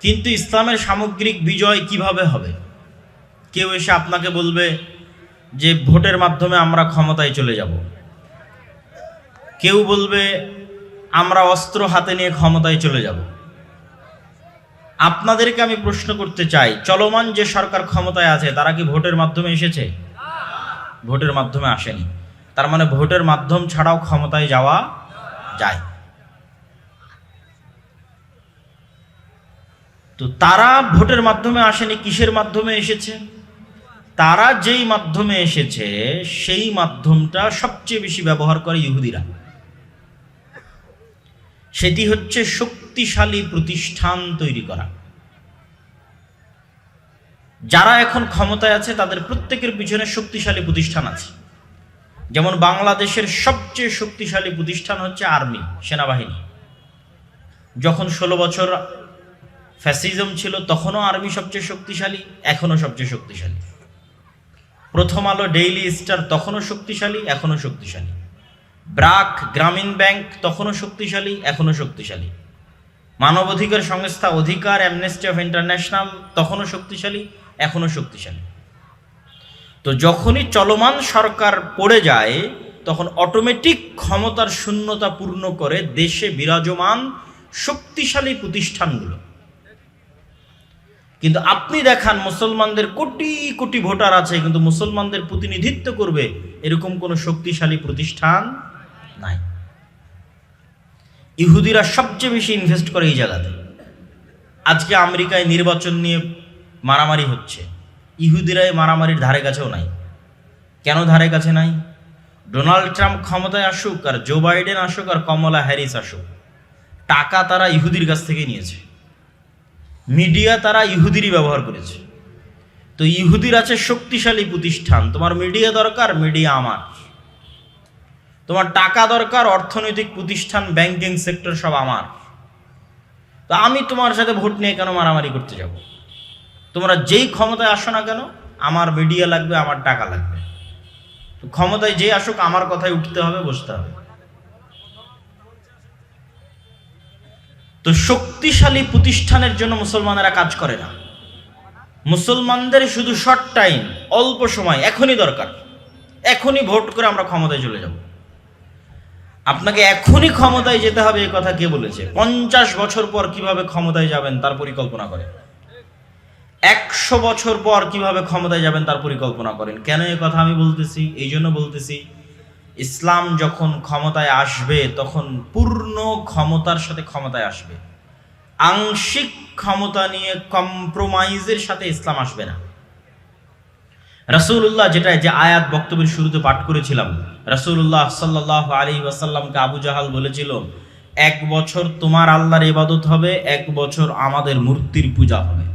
কিন্তু ইসলামের সামগ্রিক বিজয় কীভাবে হবে? কেউ এসে আপনাকে বলবে যে ভোটের মাধ্যমে আমরা ক্ষমতায় চলে যাব। কেউ বলবে আমরা অস্ত্র হাতে নিয়ে ক্ষমতায় চলে যাব। আপনাদেরকে আমি প্রশ্ন করতে চাই, চলমান যে সরকার ক্ষমতায় আছে, তারা কি ভোটের মাধ্যমে এসেছে? ভোটের মাধ্যমে আসেনি। তার মানে ভোটের মাধ্যম ছাড়াও ক্ষমতায় যাওয়া যায়। তো তারা ভোটের মাধ্যমে আসেনি, কিসের মাধ্যমে এসেছে? তারা যেই মাধ্যমে এসেছে, সেই মাধ্যমটা সবচেয়ে বেশি ব্যবহার করে ইহুদিরা। সেটি হচ্ছে শক্তিশালী প্রতিষ্ঠান তৈরি করা। যারা এখন ক্ষমতায় আছে, তাদের প্রত্যেকের পিছনে শক্তিশালী প্রতিষ্ঠান আছে। যেমন বাংলাদেশের সবচেয়ে শক্তিশালী প্রতিষ্ঠান হচ্ছে আর্মি, সেনাবাহিনী। যখন ষোলো বছর ফ্যাসিজম ছিল তখনও আর্মি সবচেয়ে শক্তিশালী, এখনও সবচেয়ে শক্তিশালী। প্রথম আলো ডেইলি স্টার তখনও শক্তিশালী, এখনও শক্তিশালী। ব্রাক গ্রামীণ ব্যাংক তখনও শক্তিশালী, এখনও শক্তিশালী। মানবাধিকার সংস্থা অধিকার অ্যামনেস্টি অফ ইন্টারন্যাশনাল তখনও শক্তিশালী, এখনও শক্তিশালী। তো যখনই চলমান সরকার পড়ে যায়, তখন অটোমেটিক ক্ষমতার শূন্যতা পূর্ণ করে দেশে বিরাজমান শক্তিশালী প্রতিষ্ঠানগুলো। কিন্তু আপনি দেখান, মুসলমানদের কোটি কোটি ভোটার আছে, কিন্তু মুসলমানদের প্রতিনিধিত্ব করবে এরকম কোনো শক্তিশালী প্রতিষ্ঠান নাই। ইহুদিরা সবচেয়ে বেশি ইনভেস্ট করে এই জায়গাতে আজকে আমেরিকায় নির্বাচন নিয়ে মারামারি হচ্ছে। ইহুদিরাই মারামারির ধারে কাছেও নাই। কেন ধারে কাছে নাই? ডোনাল্ড ট্রাম্প ক্ষমতায় আসুক আর জো বাইডেন আসুক আর কমলা হ্যারিস আসুক, টাকা তারা ইহুদির কাছ থেকে নিয়েছে। মিডিয়া তারা ইহুদিরই ব্যবহার করেছে। তো ইহুদির আছে শক্তিশালী প্রতিষ্ঠান। তোমার মিডিয়া দরকার, মিডিয়া আমার। তোমার টাকা দরকার, অর্থনৈতিক প্রতিষ্ঠান ব্যাংকিং সেক্টর সব আমার। তো আমি তোমার সাথে ভোট নিয়ে কেন মারামারি করতে যাব? তোমরা যেই ক্ষমতায় আসো না কেন, আমার মিডিয়া লাগবে, আমার টাকা লাগবে। ক্ষমতায় যে আসুক, আমার কথায় উঠতে হবে, বসতে হবে। তো শক্তিশালী প্রতিষ্ঠানের জন্য মুসলমানেরা কাজ করে না। মুসলমানদের শুধু শর্ট টাইম অল্প সময়, এখনই দরকার। এখনই ভোট করে আমরা ক্ষমতায় চলে যাব। আপনাকে এখনই ক্ষমতায় যেতে হবে এই কথা কে বলেছে? পঞ্চাশ বছর পর কীভাবে ক্ষমতায় যাবেন তার পরিকল্পনা করে। একশো বছর পর কীভাবে ক্ষমতায় যাবেন তার পরিকল্পনা করেন। কেন এই কথা আমি বলতেছি? এই জন্য বলতেছি ইসলাম যখন ক্ষমতায় আসবে, তখন পূর্ণ ক্ষমতার সাথে ক্ষমতায় আসবে। আংশিক ক্ষমতা নিয়ে কম্প্রোমাইজের সাথে ইসলাম আসবে না। রাসূলুল্লাহ যেটা, যে আয়াত বক্তব্যের শুরুতে পাঠ করেছিলাম, রাসূলুল্লাহ সাল্লাহ আলী ওয়াসাল্লামকে আবু জাহাল বলেছিল, এক বছর তোমার আল্লাহর ইবাদত হবে, এক বছর আমাদের মূর্তির পূজা হবে।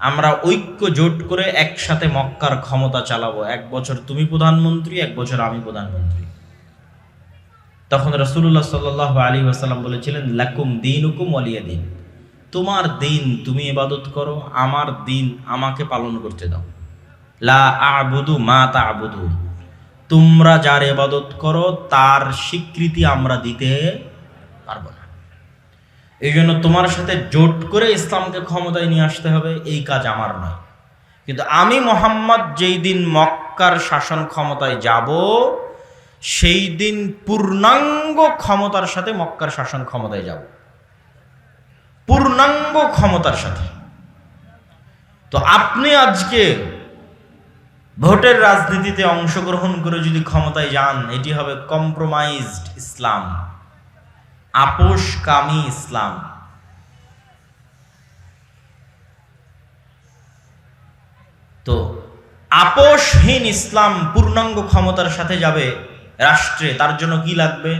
আমরা ঐক্য জোট করে একসাথে মক্কার ক্ষমতা চালাবো। এক বছর তুমি প্রধানমন্ত্রী, এক বছর আমি প্রধানমন্ত্রী। তখন রসুল্লাহ সাল্লাহ আলী আসাল্লাম বলেছিলেন, লাকুম দিন হুকুম অলিয়া দিন। তোমার দিন তুমি ইবাদত করো, আমার দিন আমাকে পালন করতে দাও। লা আবুদু মা তা আবুদু তোমরা যার ইবাদত করো, তার স্বীকৃতি আমরা দিতে পারব না। এই জন্য তোমার সাথে জোট করে ইসলামকে ক্ষমতায় নিয়ে আসতে হবে, এই কাজ আমার নয়। কিন্তু আমি মোহাম্মদ যেই দিন মক্কার শাসন ক্ষমতায় যাব, সেই দিন পূর্ণাঙ্গ ক্ষমতার সাথে মক্কার শাসন ক্ষমতায় যাব। পূর্ণাঙ্গ ক্ষমতার সাথে। তো আপনি আজকে ভোটের রাজনীতিতে অংশগ্রহণ করে যদি ক্ষমতায় যান, এটি হবে কম্প্রোমাইজড ইসলাম। আপোষকামী ইসলাম। তো আপোষহীন ইসলাম পূর্ণাঙ্গ ক্ষমতার সাথে যাবে রাষ্ট্রে, তার জন্য কি লাগবে?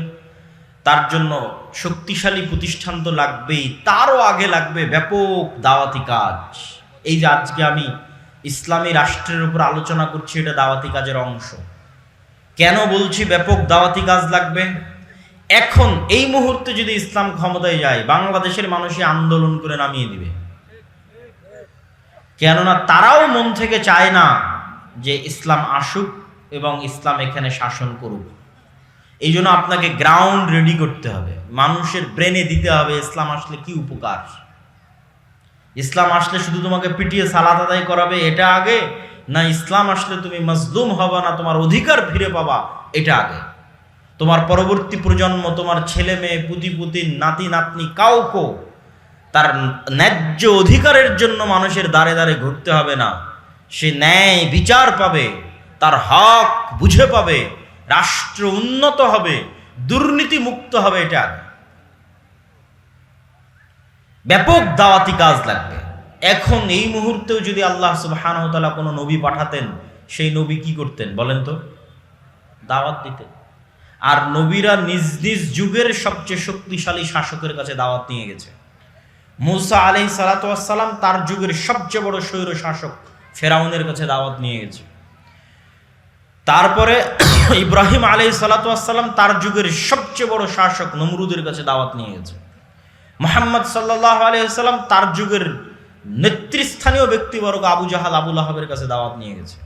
তার জন্য শক্তিশালী প্রতিষ্ঠান তো লাগবেই, তারও আগে লাগবে ব্যাপক দাওয়াতি কাজ। এই যে আজকে আমি ইসলামী রাষ্ট্রের উপর আলোচনা করছি, এটা দাওয়াতি কাজের অংশ। কেন বলছি ব্যাপক দাওয়াতি কাজ লাগবে? এখন এই মুহূর্তে যদি ইসলাম ক্ষমতায় যায়, বাংলাদেশের মানুষই আন্দোলন করে নামিয়ে দিবে। কেননা তারাও মন থেকে চায় না যে ইসলাম আসুক এবং ইসলাম এখানে শাসন করুক। এই জন্য আপনাকে গ্রাউন্ড রেডি করতে হবে। মানুষের ব্রেনে দিতে হবে ইসলাম আসলে কি উপকার। ইসলাম আসলে শুধু তোমাকে পিটিয়ে সালাত আদায় করাবে এটা আগে, না ইসলাম আসলে তুমি মজলুম হবা, না তোমার অধিকার ফিরে পাবা, এটা আগে। তোমার পরবর্তী প্রজন্ম, তোমার ছেলে মেয়ে, পুতি পুতি, নাতি নাতনি, কাউকে তার ন্যায্য অধিকারের জন্য মানুষের দ্বারে দ্বারে ঘুরতে হবে না। সে ন্যায় বিচার পাবে, তার হক বুঝে পাবে, রাষ্ট্র উন্নত হবে, দুর্নীতি মুক্ত হবে এটা। ব্যাপক দাওয়াতি কাজ লাগবে। এখন এই মুহূর্তেও যদি আল্লাহ তাআলা কোনো নবী পাঠাতেন, সেই নবী কি করতেন বলেন তো? দাওয়াত দিতেন। আর নবীরা নিজ নিজ যুগের সবচেয়ে শক্তিশালী শাসকের কাছে দাওয়াত নিয়ে গেছে। মুসা আলাই সালাতাম তার যুগের সবচেয়ে বড় স্বৈর শাসক ফেরাউনের কাছে দাওয়াত নিয়ে গেছে। তারপরে ইব্রাহিম আলাই সালাতাম তার যুগের সবচেয়ে বড় শাসক নমরুদের কাছে দাওয়াত নিয়ে গেছে। মোহাম্মদ সাল্লাহ আলাইসাল্লাম তার যুগের নেতৃস্থানীয় ব্যক্তিবর্গ আবু জাহাল আবুল আহাবের কাছে দাওয়াত নিয়ে গেছে।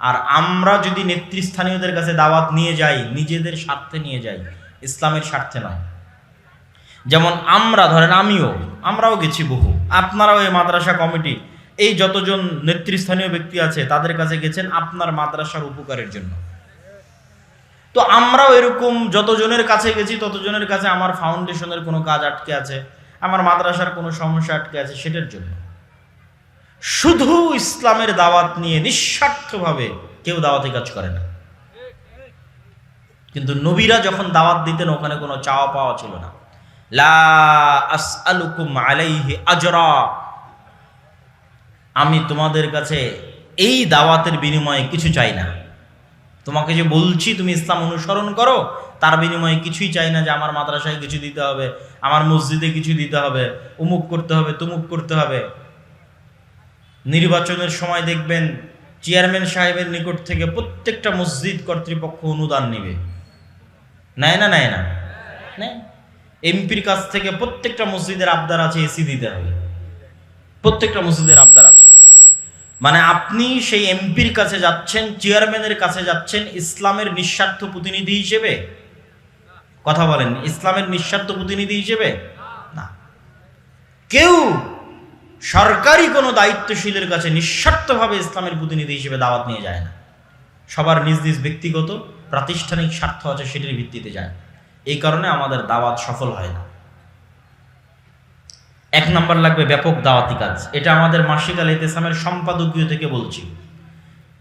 আর আমরা যদি নেতৃস্থানীয়দের কাছে দাওয়াত নিয়ে যাই, নিজেদের স্বার্থে নিয়ে যাই, ইসলামের স্বার্থে নয়। যেমন আমরা, ধরেন আমিও, আমরাও গেছি বহু। আপনারাও এই মাদ্রাসা কমিটি, এই যতজন নেতৃস্থানীয় ব্যক্তি আছে, তাদের কাছে গেছেন আপনার মাদ্রাসার উপকারের জন্য। তো আমরাও এরকম যতজনের কাছে গেছি, ততজনের কাছে আমার ফাউন্ডেশনের কোনো কাজ আটকে আছে, আমার মাদ্রাসার কোনো সমস্যা আটকে আছে, সেটার জন্য। শুধু ইসলামের দাওয়াত নিয়ে নিঃস্বার্থভাবে কেউ দাওয়াতি কাজ করে না। কিন্তু নবীরা যখন দাওয়াত দিতেন, ওখানে কোনো চাওয়া পাওয়া ছিল না। আমি তোমাদের কাছে এই দাওয়াতের বিনিময়ে কিছু চাই না। তোমাকে যে বলছি, তুমি ইসলাম অনুসরণ করো, তার বিনিময়ে কিছুই চাই না যে আমার মাদ্রাসায় কিছু দিতে হবে, আমার মসজিদে কিছু দিতে হবে, উমুক করতে হবে, তুমুক করতে হবে। নির্বাচনের সময় দেখবেন চেয়ারম্যান সাহেবের নিকট থেকে প্রত্যেকটা মসজিদ কর্তৃপক্ষ অনুদান নেবে। নেয় না নেয় না? এমপির কাছ থেকে প্রত্যেকটা মসজিদের আবদার আছে, এসি দিতে হবে। প্রত্যেকটা মসজিদের আবদার আছে। মানে আপনি সেই এমপির কাছে যাচ্ছেন, চেয়ারম্যানের কাছে যাচ্ছেন, ইসলামের নিঃস্বার্থ প্রতিনিধি হিসেবে? কথা বলেন, ইসলামের নিঃস্বার্থ প্রতিনিধি হিসেবে? না। কেউ সরকারি কোনো দায়িত্বশীলের কাছে নিঃস্বার্থভাবে ইসলামের প্রতিনিধি হিসেবে দাওয়াত নিয়ে যায় না। সবার নিজ নিজ ব্যক্তিগত, প্রাতিষ্ঠানিক স্বার্থ আছে সেটির ভিত্তিতে যায়। এই কারণে আমাদের দাওয়াত সফল হয় না। এক নম্বর লাগবে ব্যাপক দাওয়াতি কাজ। এটা আমাদের মাসিক আল ইতেসামের সম্পাদকীয় থেকে বলছি।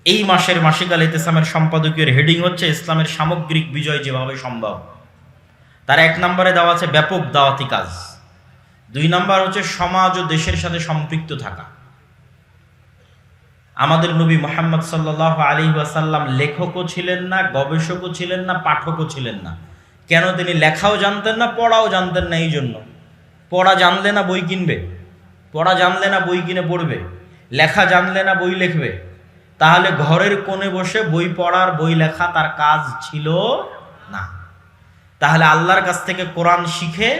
এই মাসের মাসিক আল ইতেসামের সম্পাদকীয় হেডিং হচ্ছে ইসলামের সামগ্রিক বিজয় যেভাবে সম্ভব। তার এক নম্বরে দেওয়া আছে ব্যাপক দাওয়াতি কাজ। দুই নম্বর হচ্ছে সমাজ ও দেশের সাথে সম্পৃক্ত থাকা। আমাদের নবী মোহাম্মদ সাল্লাহ আলী ওয়াসাল্লাম লেখকও ছিলেন না, গবেষকও ছিলেন না, পাঠকও ছিলেন না। কেন তিনি লেখাও জানতেন না, পড়াও জানতেন না এই জন্য পড়া জানলে না বই কিনবে, পড়া জানলে না বই কিনে পড়বে, লেখা জানলে না বই লিখবে। তাহলে ঘরের কোণে বসে বই পড়ার, বই লেখা তার কাজ ছিল না। তাহলে আল্লাহর কাছ থেকে কোরআন শিখে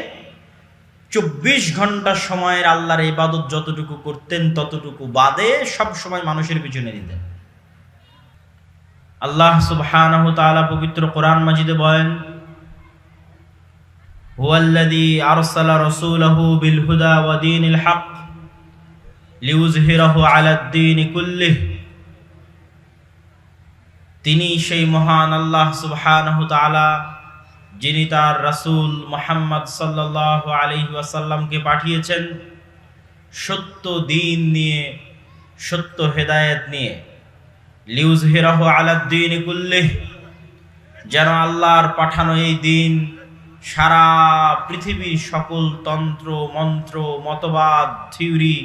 চব্বিশ ঘণ্টা সময়ের আল্লাহর ইবাদত যতটুকু করতেন, ততটুকু বাদে সব সময় মানুষের পিছনে দিতেন। আল্লাহ সুবহানাহু তাআলা পবিত্র কোরআন মাজিদে বলেন, হুয়াল্লাযী আরসালা রাসূলাহু বিল হুদা ওয়া দীনিল হক লিউজহিরাহু আলাদ দীনি কুল্লিহ। তিনি সেই মহান আল্লাহ সুবহানাহু তাআলা যিনি তার রাসূল মুহাম্মদ আলাইহি ওয়াসাল্লামকে পাঠিয়েছেন, সত্য দিন নিয়ে, সত্য হেদায়েত নিয়ে লিউজহিরাহু আলা দ্বীন কুল্লিহ, যেন আল্লাহর পাঠানো এই দিন সারা পৃথিবীর সকল তন্ত্র, মন্ত্র, মতবাদ, থিওরি,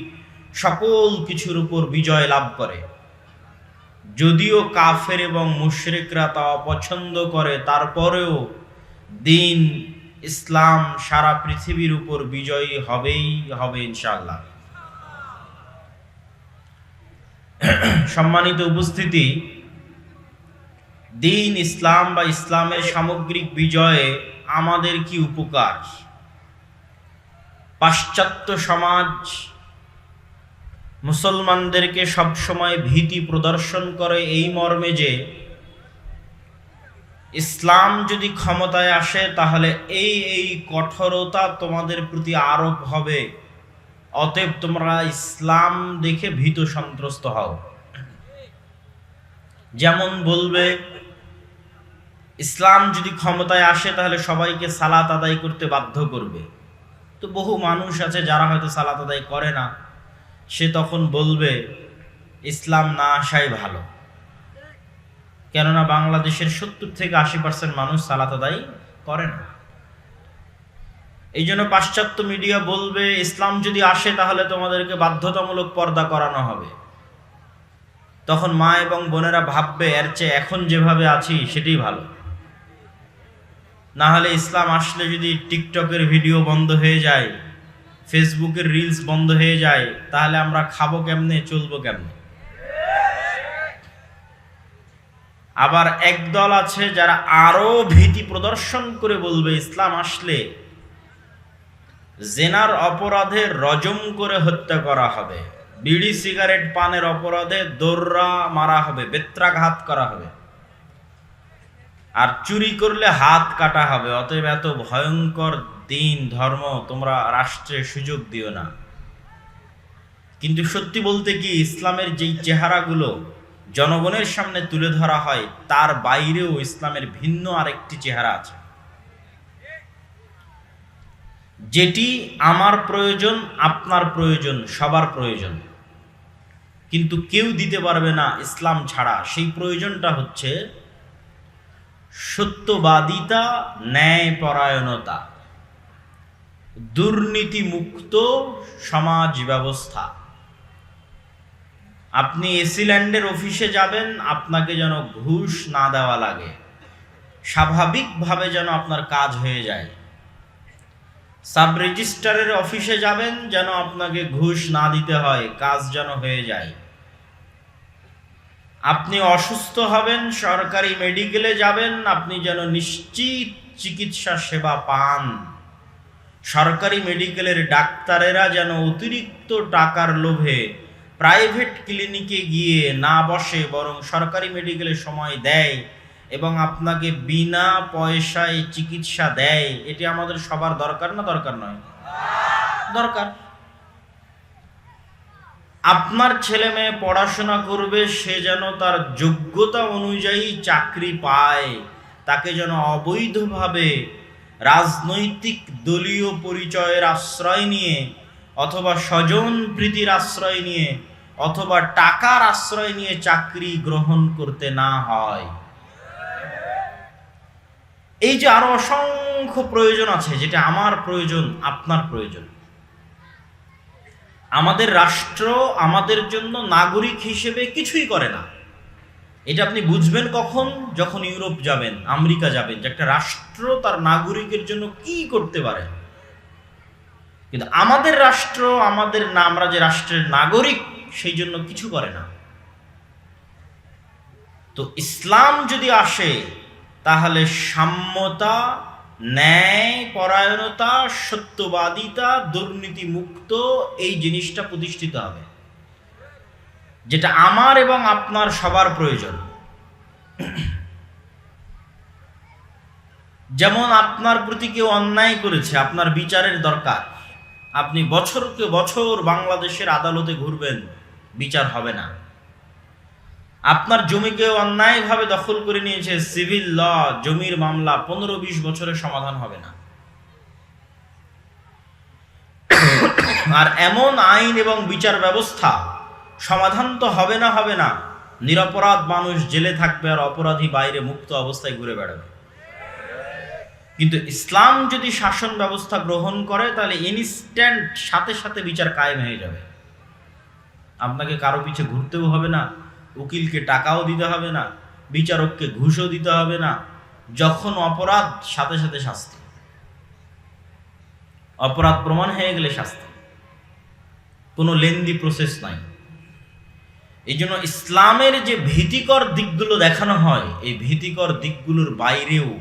সকল কিছুর উপর বিজয় লাভ করে। যদিও কাফের এবং মুশরিকরা তা অপছন্দ করে, তারপরেও দিন, ইসলাম সারা পৃথিবীর উপর বিজয়ী হবেই হবে ইনশাল্লাহ সম্মানিত উপস্থিতি, দিন ইসলাম বা ইসলামের সামগ্রিক বিজয়ে আমাদের কি উপকার? পাশ্চাত্য সমাজ মুসলমানদেরকে সবসময় ভীতি প্রদর্শন করে এই মর্মে যে ইসলাম যদি ক্ষমতায় আসে, তাহলে এই এই কঠোরতা তোমাদের প্রতি আরোপ হবে। অতএব তোমরা ইসলাম দেখে ভীত সন্ত্রস্ত হও। যেমন বলবে, ইসলাম যদি ক্ষমতায় আসে, তাহলে সবাইকে সালাত আদায় করতে বাধ্য করবে। তো বহু মানুষ আছে যারা হয়তো সালাত আদায় করে না। সে তখন বলবে, ইসলাম না আসাই ভালো। কেননা বাংলাদেশের সত্তর থেকে আশি পার্সেন্ট মানুষ সালাত আদায় করে না। এই জন্য পাশ্চাত্য মিডিয়া বলবে, ইসলাম যদি আসে তাহলে তোমাদেরকে বাধ্যতামূলক পর্দা করানো হবে। তখন মা এবং বোনেরা ভাববে, এর চেয়ে এখন যেভাবে আছি, সেটাই ভালো। না হলে ইসলাম আসলে যদি টিকটকের ভিডিও বন্ধ হয়ে যায়, ফেসবুকের রিলস বন্ধ হয়ে যায়, তাহলে আমরা খাব কেমনে, চলবো কেমনে? আবার একদল আছে যারা আরও ভীতি প্রদর্শন করে বলবে, ইসলাম আসলে জেনার অপরাধে রজম করে হত্যা করা হবে। বিড়ি, সিগারেট, পানের অপরাধে দোররা মারা হবে, বেত্রাঘাত করা হবে। আর চুরি করলে হাত কাটা হবে। অতএব এত ভয়ঙ্কর দিন, ধর্ম, তোমরা রাষ্ট্রে সুযোগ দিও না। কিন্তু সত্যি বলতে কি, ইসলামের যেই চেহারাগুলো জনগণের সামনে তুলে ধরা হয়, তার বাইরেও ইসলামের ভিন্ন আরেকটি চেহারা আছে। যেটি আমার প্রয়োজন, আপনার প্রয়োজন, সবার প্রয়োজন। কিন্তু কেউ দিতে পারবে না ইসলাম ছাড়া। সেই প্রয়োজনটা হচ্ছে সত্যবাদিতা, ন্যায়পরায়ণতা, দুর্নীতিমুক্ত সমাজ ব্যবস্থা। আপনি এসিল্যান্ডের অফিসে যাবেন, আপনাকে যেন ঘুষ না দেওয়া লাগে। স্বাভাবিকভাবে যেন আপনার কাজ হয়ে যায়। সাব রেজিস্ট্রারের অফিসে যাবেন, যেন আপনাকে ঘুষ না দিতে হয়, কাজ যেন হয়ে যায়। আপনি অসুস্থ হবেন, সরকারি মেডিকেলে যাবেন, আপনি যেন নিশ্চিত চিকিৎসা সেবা পান। সরকারি মেডিকেলের ডাক্তারেরা যেন অতিরিক্ত টাকার লোভে প্রাইভেট ক্লিনিকে গিয়ে না বসে বরং সরকারি মেডিকেলে সময় দেয় এবং আপনাকে বিনা পয়সায় চিকিৎসা দেয়, এটি আমাদের সবার দরকার না দরকার নয়? দরকার। আপনার ছেলে মেয়ে পড়াশোনা করবে, সে যেন তার যোগ্যতা অনুযায়ী চাকরি পায়, তাকে যেন অবৈধভাবে রাজনৈতিক দলীয় পরিচয়ের আশ্রয় নিয়ে অথবা স্বজন প্রীতির আশ্রয় নিয়ে অথবা টাকার আশ্রয় নিয়ে চাকরি গ্রহণ করতে না হয়। এই যে আরও অসংখ্য প্রয়োজন আছে, যেটা আমার প্রয়োজন, আপনার প্রয়োজন। আমাদের রাষ্ট্র আমাদের জন্য নাগরিক হিসেবে কিছুই করে না। এটা আপনি বুঝবেন কখন? যখন ইউরোপ যাবেন, আমেরিকা যাবেন, যে একটা রাষ্ট্র তার নাগরিকের জন্য কি করতে পারে। কিন্তু আমাদের রাষ্ট্র, আমাদের না, আমরা যে রাষ্ট্রের নাগরিক সেই জন্য কিছু করে না। তো ইসলাম যদি আসে, তাহলে সাম্যতা, ন্যায়, পরায়ণতা, সত্যবাদিতা দুর্নীতি মুক্ত এই জিনিসটা প্রতিষ্ঠিত হবে। যেটা আমার এবং আপনার সবার প্রয়োজন। যেমন আপনার প্রতি কেউ অন্যায় করেছে, আপনার বিচারের দরকার। আপনি বছরকে বছর বাংলাদেশের আদালতে ঘুরবেন। বিচার হবে না। আপনার জমিকে অন্যায়ভাবে দখল করে নিয়েছে সিভিল ল, জমির মামলা পনেরো বিশ বছরের সমাধান হবে না। আর এমন আইন এবং বিচার ব্যবস্থা, সমাধান তো হবে না হবে না। নিরপরাধ মানুষ জেলে থাকবে আর অপরাধী বাইরে মুক্ত অবস্থায় ঘুরে বেড়াবে। কিন্তু ইসলাম যদি শাসন ব্যবস্থা গ্রহণ করে, তাহলে ইনস্ট্যান্ট সাথে সাথে বিচার কায়েম হয়ে যাবে। আপনাকে কারও পিছে ঘুরতেও হবে না, উকিলকে টাকাও দিতে হবে না, বিচারককে ঘুষও দিতে হবে না, যখন অপরাধ, সাথে সাথে শাস্তি। অপরাধ প্রমাণ হয়ে গেলে শাস্তি। কোনো লেন্দি প্রসেস নাই। এই জন্য ইসলামের যে ভীতিকর দিকগুলো দেখানো হয়, এই ভীতিকর দিকগুলোর বাইরেও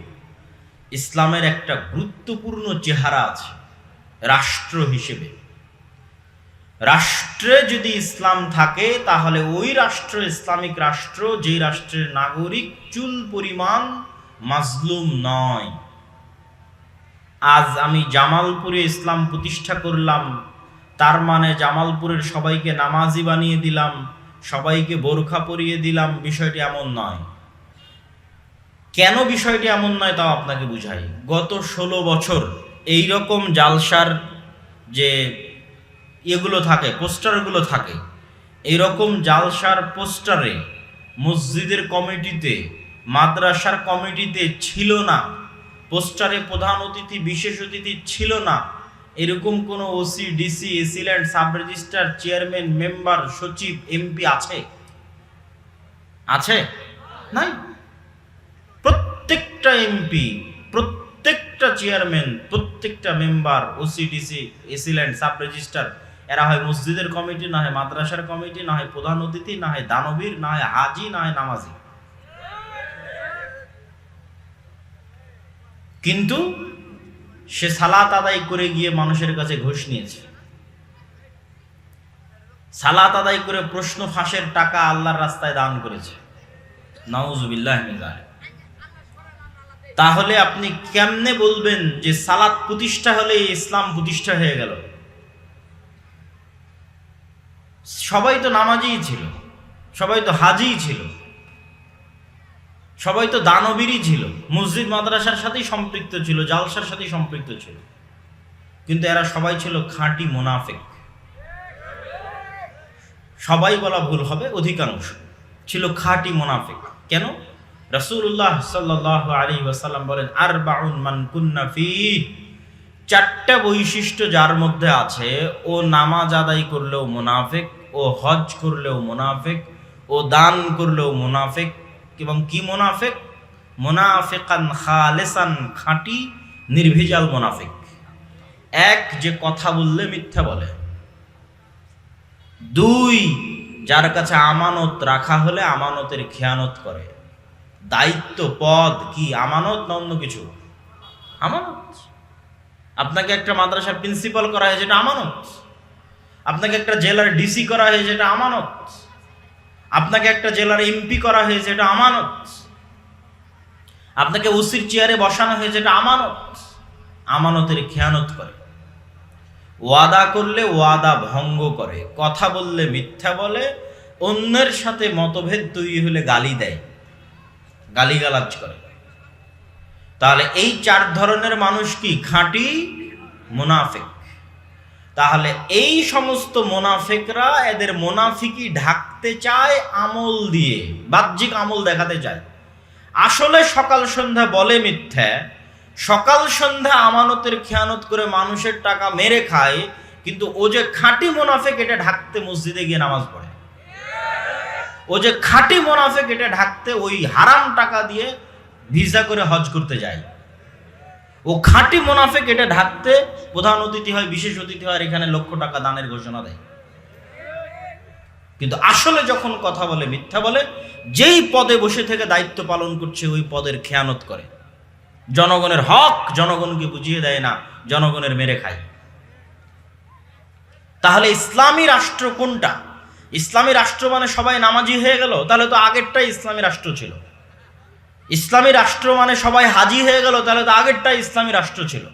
ইসলামের একটা গুরুত্বপূর্ণ চেহারা আছে, রাষ্ট্র হিসেবে। রাষ্ট্রে যদি ইসলাম থাকে, তাহলে ওই রাষ্ট্র ইসলামিক রাষ্ট্র, যেই রাষ্ট্রের নাগরিক চুল পরিমাণ মাজলুম নয়। আজ আমি জামালপুরে ইসলাম প্রতিষ্ঠা করলাম, তার মানে জামালপুরের সবাইকে নামাজি বানিয়ে দিলাম, সবাইকে বোরখা পরিয়ে দিলাম, বিষয়টি এমন নয়। কেন বিষয়টি এমন নয় তাও আপনাকে বুঝাই। গত ষোলো বছর এই রকম জালসার যে এগুলো থাকে, পোস্টারগুলো থাকে। এই রকম জালসার পোস্টারে মসজিদের কমিটিতে, মাদ্রাসার কমিটিতে ছিল না। পোস্টারে প্রধান অতিথি, বিশেষ অতিথি ছিল না। এরকম কোনো OC DC AC land sub registrar chairman member সচিব এমপি আছে? আছে? নাই? প্রত্যেকটা এমপি প্রত্যেকটা চেয়ারম্যান প্রত্যেকটা member OC DC AC land sub registrar এরা হয় মসজিদের কমিটি, না হয় মাদ্রাসার কমিটি, না হয় প্রধান অতিথি, না হয় দানবীর, না হয় হাজি, না হয় নামাজি। কিন্তু সে সালাত আদায় করে গিয়ে মানুষের কাছে ঘুষ নিয়েছে। সালাত আদায় করে প্রশ্ন ফাঁসের টাকা আল্লাহর রাস্তায় দান করেছে। তাহলে আপনি কেমনে বলবেন যে সালাত প্রতিষ্ঠা হলে ইসলাম প্রতিষ্ঠা হয়ে গেল? সবাই তো নামাজিই ছিল, সবাই তো হাজিই ছিল, সবাই তো দানবীরই ছিল, মসজিদ মাদ্রাসার সাথেই সম্পৃক্ত ছিল, জালসার সাথেই সম্পৃক্ত ছিল, কিন্তু এরা সবাই ছিল খাঁটি মোনাফেক। সবাই বলা ভুল হবে, অধিকাংশ ছিল খাঁটি মোনাফেক। কেন? রসুল্লাহ সাল্লাহ আলী ওয়াসাল্লাম বলেন আর বাউন মান কুন্না ফি, চারটা বৈশিষ্ট্য যার মধ্যে আছে, ও নামাজ আদায় করলেও মোনাফেক ও হজ করলেও মোনাফেক, ও দান করলেও মোনাফেক এবং কি মোনাফেক? মোনাফেকান খালেসান, খাঁটি, নির্ভেজাল মোনাফেক। এক যে কথা বললে মিথ্যা বলে। দুই, যার কাছে আমানত রাখা হলে আমানতের খেয়ানত করে। দায়িত্ব, পদ কি? আমানত না অন্য কিছু? আমানত। আপনাকে একটা মাদ্রাসার প্রিন্সিপাল করা হয়েছে এটা আমানত। আপনাকে একটা জেলার ডিসি করা হয়েছে, এটা আমানত। আপনাকে একটা জেলার এমপি করা হয়েছে, এটা আমানত। আপনাকে ওসির চেয়ারে বসানো হয়েছে, এটা আমানত। আমানতের খেয়ানত করে। ওয়াদা করলে ওয়াদা ভঙ্গ করে। কথা বললে মিথ্যা বলে, অন্যের সাথে মতভেদ তৈরি হলে গালি দেয়। গালিগালাজ করে। তাহলে এই চার ধরনের মানুষ কি? খাঁটি, মুনাফেক। তাহলে এই সমস্ত মোনাফেকরা এদের মোনাফিকি ঢাকতে চায় আমল দিয়ে, বাহ্যিক আমল দেখাতে চায়। আসলে সকাল সন্ধ্যা বলে মিথ্যা, সকাল সন্ধ্যা আমানতের খেয়ানত করে মানুষের টাকা মেরে খায়, কিন্তু ও যে খাঁটি মোনাফেক এটা ঢাকতে মসজিদে গিয়ে নামাজ পড়ে। ও যে খাঁটি মোনাফেক এটা ঢাকতে ওই হারাম টাকা দিয়ে ভিসা করে হজ করতে যায়। ও খাঁটি মোনাফেক এটা ঢাকতে প্রধান অতিথি হয়, বিশেষ অতিথি হয় এখানে লক্ষ টাকা দানের ঘোষণা দেয়। কিন্তু আসলে যখন কথা বলে, মিথ্যা বলে, যেই পদে বসে থেকে দায়িত্ব পালন করছে, ওই পদের খেয়ানত করে। জনগণের হক জনগণকে বুঝিয়ে দেয় না, জনগণের মেরে খায়। তাহলে ইসলামী রাষ্ট্র কোনটা? ইসলামী রাষ্ট্র মানে সবাই নামাজি হয়ে গেল, তাহলে তো আগেরটাই ইসলামী রাষ্ট্র ছিল। ইসলামী রাষ্ট্র মানে সবাই হাজি হয়ে গেল, তাহলে তো আগেরটাই ইসলামী রাষ্ট্র ছিল।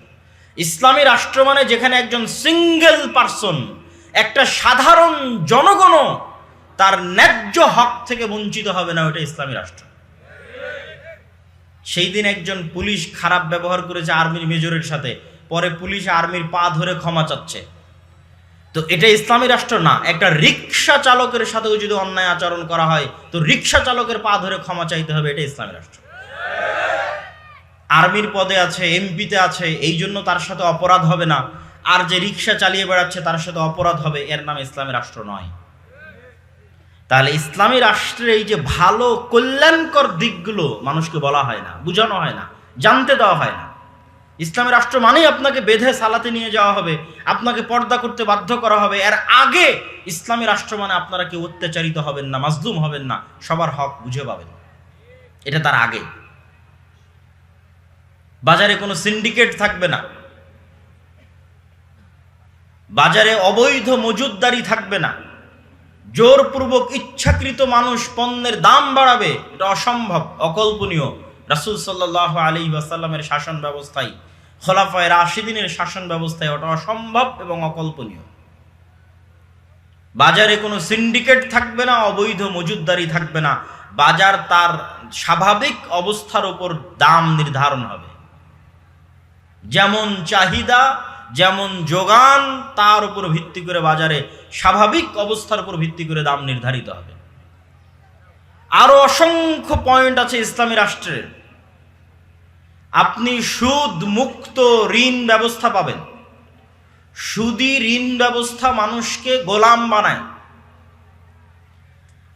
ইসলামী রাষ্ট্র মানে যেখানে একজন সিঙ্গেল পার্সন একটা সাধারণ জনগণও তার ন্যায্য হক থেকে বঞ্চিত হবে না ওটা ইসলামী রাষ্ট্র। সেই দিন একজন পুলিশ খারাপ ব্যবহার করেছে আর্মির মেজরের সাথে, পরে পুলিশ আর্মির পা ধরে ক্ষমা চাচ্ছে। তো এটা ইসলামী রাষ্ট্র না, একটা রিক্সা চালকের সাথেও যদি অন্যায় আচরণ করা হয়, তো রিক্সা চালকের পা ধরে ক্ষমা চাইতে হবে, এটা ইসলামী রাষ্ট্র। আর্মির পদে আছে, এমপিতে আছে, এই জন্য তার সাথে অপরাধ হবে না। আর যে রিক্সা চালিয়ে বেড়াচ্ছে, তার সাথে অপরাধ হবে, এর নাম ইসলামী রাষ্ট্র নয়। তাহলে ইসলামী রাষ্ট্রের এই যে ভালো, কল্যাণকর দিকগুলো মানুষকে বলা হয় না, বোঝানো হয় না, জানতে দেওয়া হয় না। ইসলামী রাষ্ট্র মানেই আপনাকে বেঁধে সালাতে নিয়ে যাওয়া হবে, আপনাকে পর্দা করতে বাধ্য করা হবে। এর আগে ইসলামী রাষ্ট্র মানে আপনারা কেউ অত্যাচারিত হবেন না, মাজলুম হবেন না, সবার হক বুঝে পাবেন। এটা তার আগে। বাজারে কোনো সিন্ডিকেট থাকবে না। বাজারে অবৈধ মজুদদারি থাকবে না। জোরপূর্বক ইচ্ছাকৃত মানুষ পণ্যের দাম বাড়াবে, এটা অসম্ভব, অকল্পনীয়। রাসুল সাল্লাহ আলী ওয়াসাল্লামের শাসন ব্যবস্থায়, খোলাফায় রাশিদিনের শাসন ব্যবস্থায় ওটা অসম্ভব এবং অকল্পনীয়। বাজারে কোনো সিন্ডিকেট থাকবে না, অবৈধ মজুদদারি থাকবে না। বাজার তার স্বাভাবিক অবস্থার উপর দাম নির্ধারণ হবে। যেমন চাহিদা, যেমন যোগান, তার উপর ভিত্তি করে বাজারে স্বাভাবিক অবস্থার উপর ভিত্তি করে দাম নির্ধারিত হবে। আরও অসংখ্য পয়েন্ট আছে ইসলামী রাষ্ট্রের আপনি সুদ মুক্ত ঋণ ব্যবস্থা পাবেন। সুদি ঋণ ব্যবস্থা মানুষকে গোলাম বানায়।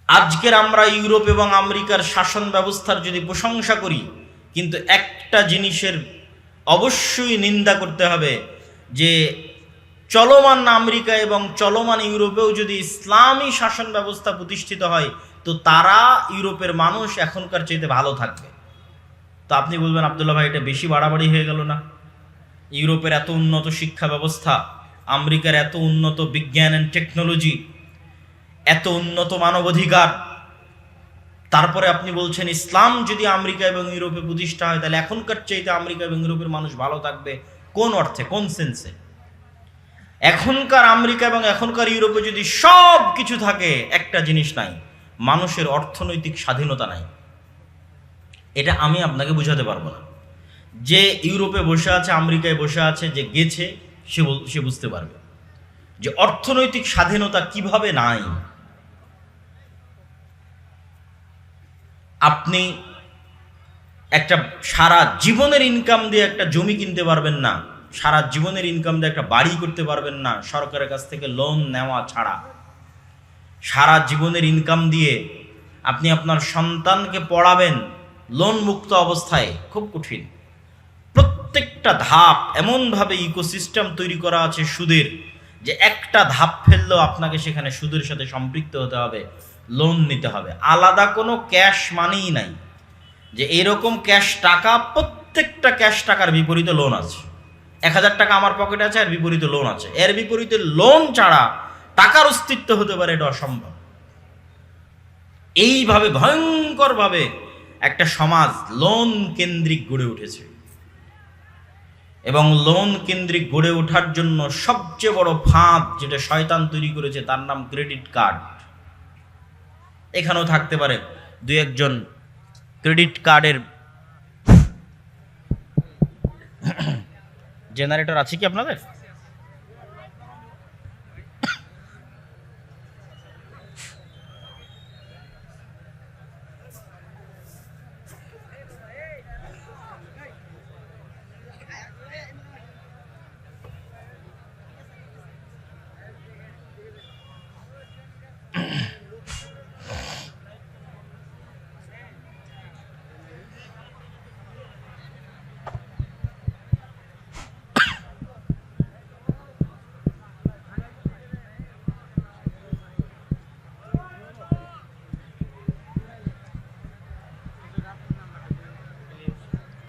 আজকের আমরা ইউরোপ এবং আমেরিকার শাসন ব্যবস্থার যদি প্রশংসা করি, কিন্তু একটা জিনিসের অবশ্যই নিন্দা করতে হবে যে চলমান আমেরিকা এবং চলমান ইউরোপেও যদি ইসলামী শাসন ব্যবস্থা প্রতিষ্ঠিত হয়, তো তারা ইউরোপের মানুষ এখনকার চাইতে ভালো থাকবে। তো আপনি বলবেন, আবদুল্লাহ ভাই, এটা বেশি বাড়াবাড়ি হয়ে গেল না? ইউরোপের এত উন্নত শিক্ষা ব্যবস্থা, আমেরিকার এত উন্নত বিজ্ঞান অ্যান্ড টেকনোলজি এত উন্নত মানবাধিকার তারপরে আপনি বলছেন, ইসলাম যদি আমেরিকা এবং ইউরোপে প্রতিষ্ঠা হয়, তাহলে এখনকার চাইতে আমেরিকা এবং ইউরোপের মানুষ ভালো থাকবে কোন অর্থে, কোন সেন্সে এখনকার আমেরিকা এবং এখনকার ইউরোপে যদি সব কিছু থাকে, একটা জিনিস নাই, মানুষের অর্থনৈতিক স্বাধীনতা নাই। এটা আমি আপনাকে বোঝাতে পারব না। যে ইউরোপে বসে আছে, আমেরিকায় বসে আছে, যে গেছে, সে সে বুঝতে পারবে। যে অর্থনৈতিক স্বাধীনতা কীভাবে নাই আপনি একটা সারা জীবনের ইনকাম দিয়ে একটা জমি কিনতে পারবেন না। সারা জীবনের ইনকাম দিয়ে একটা বাড়ি করতে পারবেন না, সরকারের কাছ থেকে লোন নেওয়া ছাড়া। সারা জীবনের ইনকাম দিয়ে আপনি আপনার সন্তানকে পড়াবেন লোন মুক্ত অবস্থায়, খুব কঠিন। প্রত্যেকটা ধাপ এমনভাবে ইকোসিস্টেম তৈরি করা আছে সুদের, যে একটা ধাপ ফেললেও আপনাকে সেখানে সুদের সাথে সম্পৃক্ত হতে হবে। লোন নিতে হবে। আলাদা কোনো ক্যাশ মানেই নাই। যে এরকম ক্যাশ টাকা, প্রত্যেকটা ক্যাশ টাকার বিপরীতে লোন আছে। এক হাজার টাকা আমার পকেটে আছে আর বিপরীতে লোন আছে। এর বিপরীতে লোন ছাড়া টাকার অস্তিত্ব হতে পারে, এটা অসম্ভব। এইভাবে ভয়ঙ্করভাবে একটা সমাজ লোন কেন্দ্রিক গড়ে উঠেছে। এবং লোন কেন্দ্রিক গড়ে ওঠার জন্য সবচেয়ে বড় ফাঁদ যেটা শয়তান তৈরি করেছে, তার নাম ক্রেডিট কার্ড এখানেও থাকতে পারে। দু একজন ক্রেডিট কার্ডের জেনারেটর আছে কি আপনাদের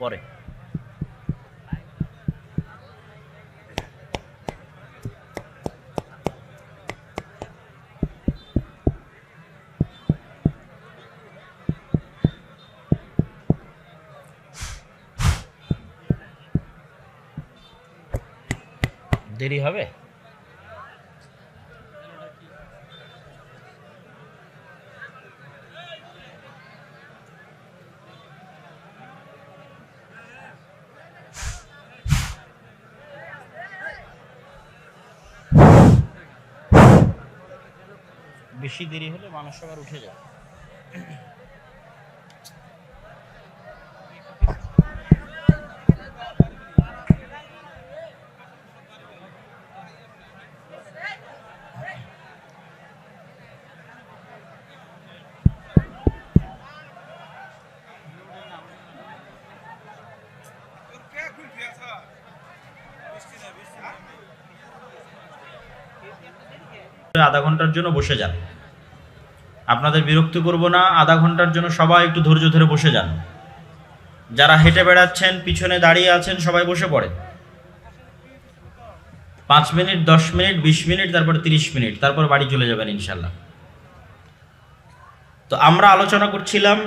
পরে দেরি হবে? বেশি দেরি হলে মানুষ আবার উঠে যায় আধা ঘণ্টার জন্য বসে যান। আপনাদের বিরক্ত করব না, আধা ঘণ্টার জন্য সবাই একটু ধৈর্য ধরে বসে যান। যারা হেঁটে বেড়াচ্ছেন, পিছনে দাঁড়িয়ে আছেন, সবাই বসে পড়ে। পাঁচ মিনিট, দশ মিনিট, বিশ মিনিট, তারপর তিরিশ মিনিট, তারপর বাড়ি চলে যাবেন ইনশাল্লাহ তো আমরা আলোচনা করছিলাম,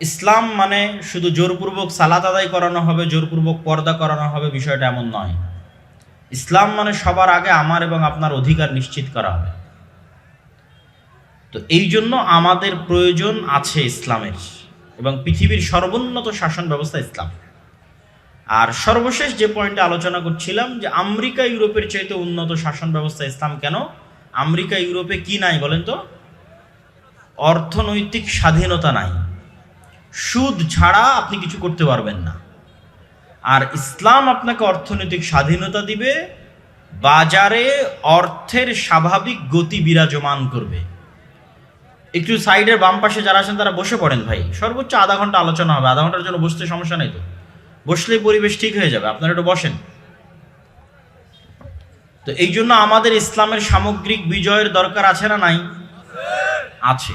ইসলাম মানে শুধু জোরপূর্বক সালাত আদায় করানো হবে, জোরপূর্বক পর্দা করানো হবে বিষয়টা এমন নয়। ইসলাম মানে সবার আগে আমার এবং আপনার অধিকার নিশ্চিত করা হবে। তো এই জন্য আমাদের প্রয়োজন আছে ইসলামের এবং পৃথিবীর সর্বোন্নত শাসন ব্যবস্থা ইসলাম। আর সর্বশেষ যে পয়েন্টে আলোচনা করছিলাম যে আমেরিকা, ইউরোপের চাইতে উন্নত শাসন ব্যবস্থা ইসলাম কেন? আমেরিকা, ইউরোপে কি নাই বলেন তো? অর্থনৈতিক স্বাধীনতা নাই। সুদ ছাড়া আপনি কিছু করতে পারবেন না। আর ইসলাম আপনাকে অর্থনৈতিক স্বাধীনতা দিবে, বাজারে অর্থের স্বাভাবিক গতি বিরাজমান করবে। একটু সাইডের বাম পাশে যারা আছেন তারা বসে পড়েন ভাই। সর্বোচ্চ আধা ঘণ্টা আলোচনা হবে, আধা ঘণ্টার জন্য বসতে সমস্যা নেই তো। বসলেই পরিবেশ ঠিক হয়ে যাবে, আপনারা একটু বসেন। তো এই জন্য আমাদের ইসলামের সামগ্রিক বিজয়ের দরকার আছে না নাই? আছে।